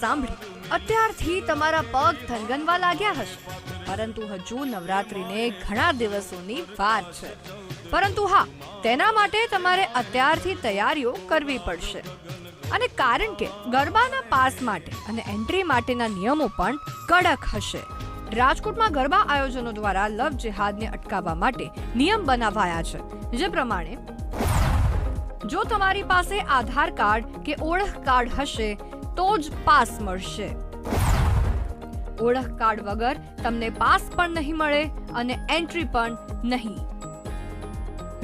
સાંભળી, અત્યારથી તમારા પગ થનગનવા લાગ્યા હશે. પરંતુ હજુ નવરાત્રીને ઘણા દિવસોની વાર છે. પરંતુ હા, તેના માટે તમારે અત્યારથી તૈયારીઓ કરવી પડશે. અને કારણ કે ગરબાના પાસ માટે અને એન્ટ્રી માટેના નિયમો પણ કડક હશે. રાજકોટમાં ગરબા આયોજનો દ્વારા લવ જેહાદને અટકાવવા માટે નિયમ બનાવાયા છે. જે પ્રમાણે જો તમારી પાસે આધાર કાર્ડ કે ઓળખ કાર્ડ હશે તો જ પાસ મળશે. ઓળખ કાર્ડ વગર તમને પાસ પણ નહીં મળે અને એન્ટ્રી પણ નહીં.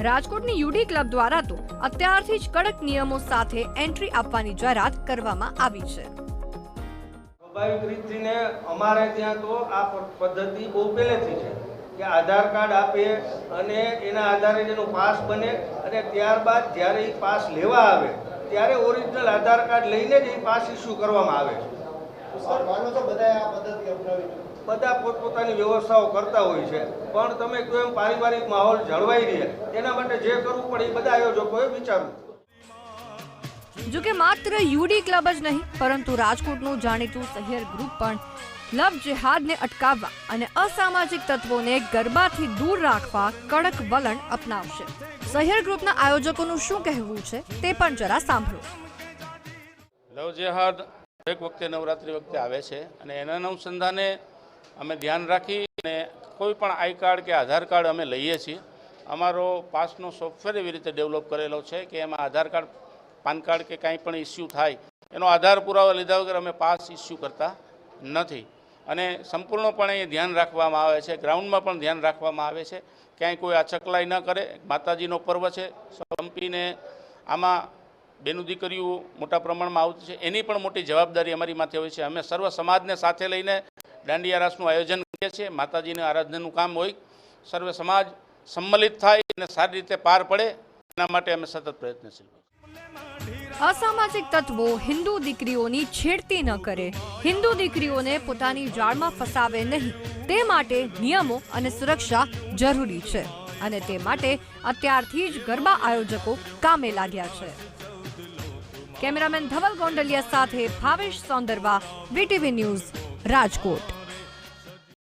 રાજકોટની યુડી ક્લબ દ્વારા તો અત્યારથી જ કડક નિયમો સાથે એન્ટ્રી આપવાની જાહેરાત કરવામાં આવી છે. સ્વાભાવિક રીતથી અમારે ત્યાં તો આ પદ્ધતિ બહુ પહેલેથી છે કે આધાર કાર્ડ આપે અને એના આધારે જેનો પાસ બને અને ત્યારબાદ જ્યારે એ પાસ લેવા આવે ત્યારે ઓરિજિનલ આધાર કાર્ડ લઈને જ એ પાસ ઇસ્યુ કરવામાં આવે છે. બધા પોતપોતાની વ્યવસ્થાઓ કરતા હોય છે. પણ તમે કોઈ એમ પારિવારિક માહોલ જળવાઈ રહે એના માટે જે કરવું પડે એ બધા આયોજકોએ વિચારવું. જો કે માત્ર યુડી ક્લબ જ નહીં, પરંતુ રાજકોટનું જાણીતું સહિયર ગ્રુપ પણ લવ જેહાદને અટકાવવા અને અસામાજિક તત્વોને ગરબાથી દૂર રાખવા કડક વલણ અપનાવશે. સહિયર ગ્રુપના આયોજકોનું શું કહેવું છે તે પણ જરા સાંભળો. લવ જેહાદ દરેક વખતે નવરાત્રિ વખતે આવે છે અને એના અનુસંધાને અમે ધ્યાન રાખી અને કોઈ પણ આઈ કાર્ડ કે આધાર કાર્ડ અમે લઈએ છીએ. અમારો પાસનો સોફ્ટવેર એવી રીતે ડેવલપ કરેલો છે કે એમાં આધાર કાર્ડ પાન કાર્ડ કે કાંઈ પણ ઇસ્યુ થાય, એનો આધાર પુરાવા લીધા વગર અમે પાસ ઇસ્યુ કરતા નથી. અને સંપૂર્ણપણે એ ધ્યાન રાખવામાં આવે છે, ગ્રાઉન્ડમાં પણ ધ્યાન રાખવામાં આવે છે. ક્યાંય કોઈ અચકલાઈ ન કરે, માતાજીનો પર્વ છે, સંપીને આમાં બેનું દીકરીઓ મોટા પ્રમાણમાં આવતી છે, એની પણ મોટી જવાબદારી અમારી માથે હોય છે. અમે સર્વ સમાજને સાથે લઈને દાંડિયા રાસનું આયોજન કરીએ છીએ, માતાજીને આરાધનાનું કામ હોય, સર્વ સમાજ સંમલિત થાય અને સારી રીતે પાર પડે, એના માટે અમે સતત પ્રયત્નશીલ છીએ. અસામાજિક તત્વો હિન્દુ દીકરીઓની છેડતી ન કરે. હિન્દુ દીકરીઓને પોતાની જાળમાં ફસાવે નહીં. તે માટે નિયમો અને સુરક્ષા જરૂરી છે અને તે માટે અત્યારથી જ ગરબા આયોજકો કામે લાગ્યા છે. કેમેરામેન ધવલ ગોંડલિયા સાથે ભાવેશ સૌંદરવા, વીટીવી ન્યૂઝ રાજકોટ.